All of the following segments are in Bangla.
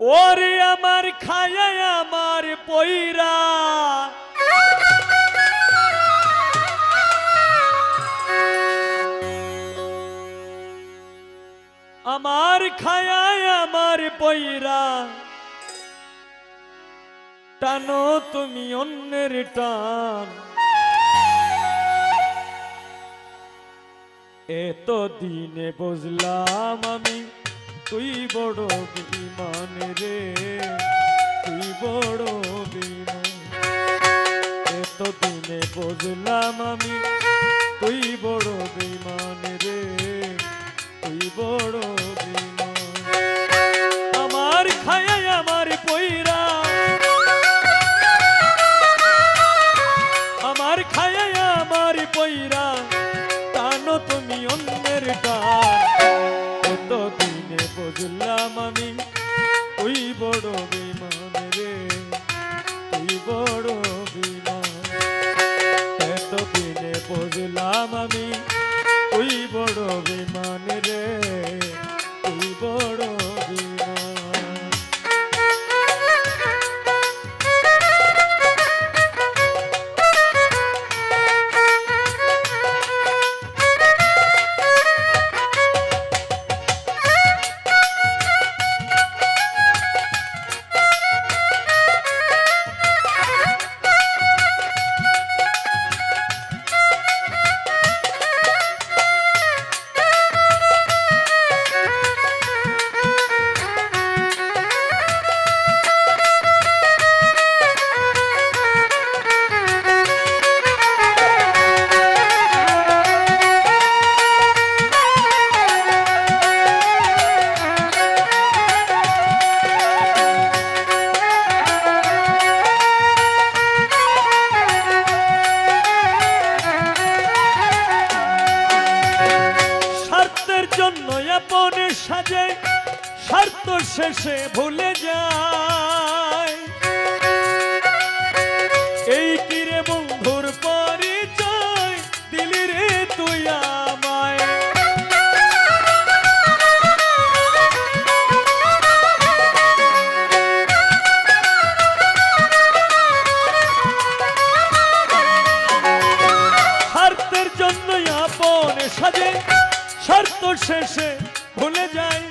ওরে আমার খায়, আমার পইরা। আমার খায়, আমার পইরা। টানো তুমি অন্যের টান। এত দিনে বুঝলাম আমি তুই বড় বিমান রে, তুই বড় বিমান এত দিনে বুঝলাম আমি, তুই বড় বিমান রে, তুই বড় বিমান আমার খায় আমার পইরা, আমার খায় আমার পইরা, টানো তুমি অন্যের দিনে বুঝলাম আমি ওই বড় বিমান রে তুই বড় বিমান। এতদিনে বুঝলাম আমি, ওই বড় বিমান রে। শেষে ভুলে যায়। এই কিরে বন্ধুর পরিচয় দিলি রে তুই আমায়? স্বার্থের জন্য আপনে সাজে, স্বার্থ শেষে ভুলে যায়।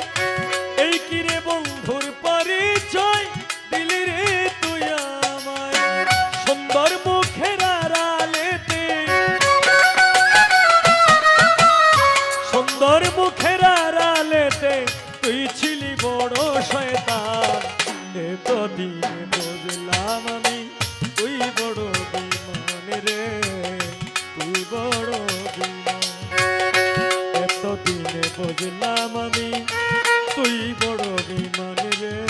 বুঝলাম আমি, তুই বড় বিমান রে, তুই বড় বিমান। এত বুঝলাম আমি, তুই বড় বিমান রে।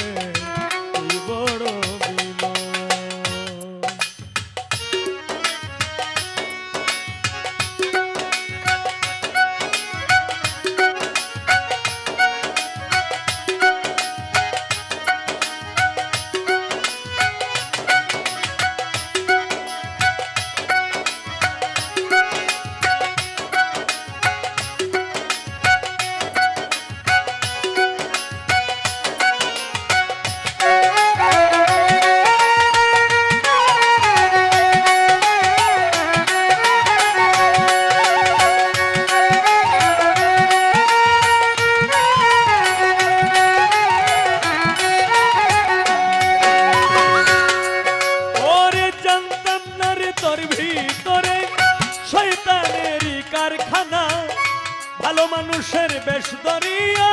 দরিয়া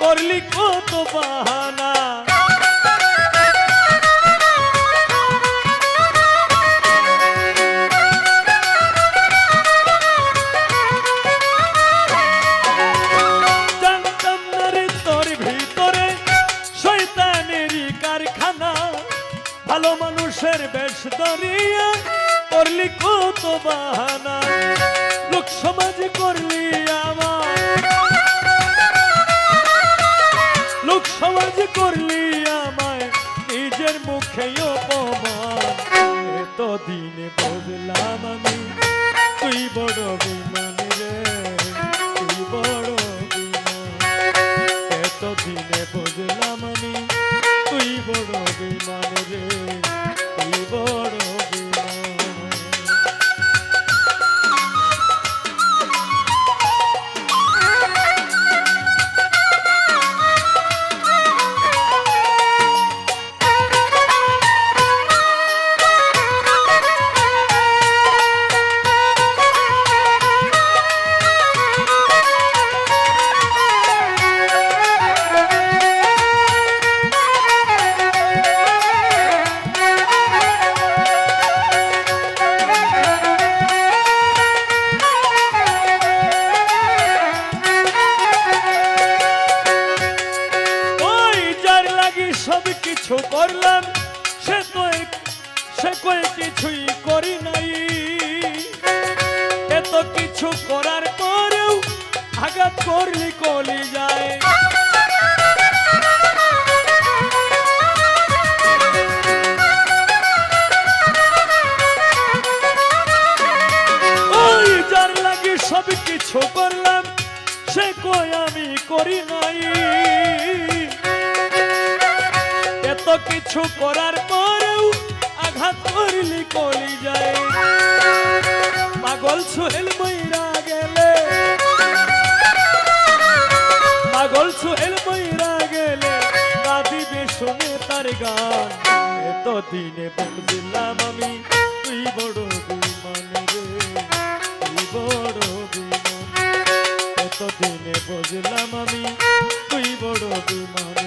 করলি কত বাহানা। ভালো মানুষের বেশ দরিয়া করলি কত বাহানা। লোক সমাজ করলি দিনে বুঝলাম আমি। তুই বড় বিমান কলি যায়। ওই যার লাগি সব কিছু করলাম, সে কই আমি করি নাই। এত কিছু করার পরেও আঘাত করলি কলি যায়। পাগল সোহেল মইরা সোহেল মইরা গেলে কাঁদিবে শুনে তার গান। এত দিনে বুঝলাম আমি, তুই বড় বিমান রে, তুই বড় বিমান এত দিনে বুঝলাম আমি, তুই বড় বিমান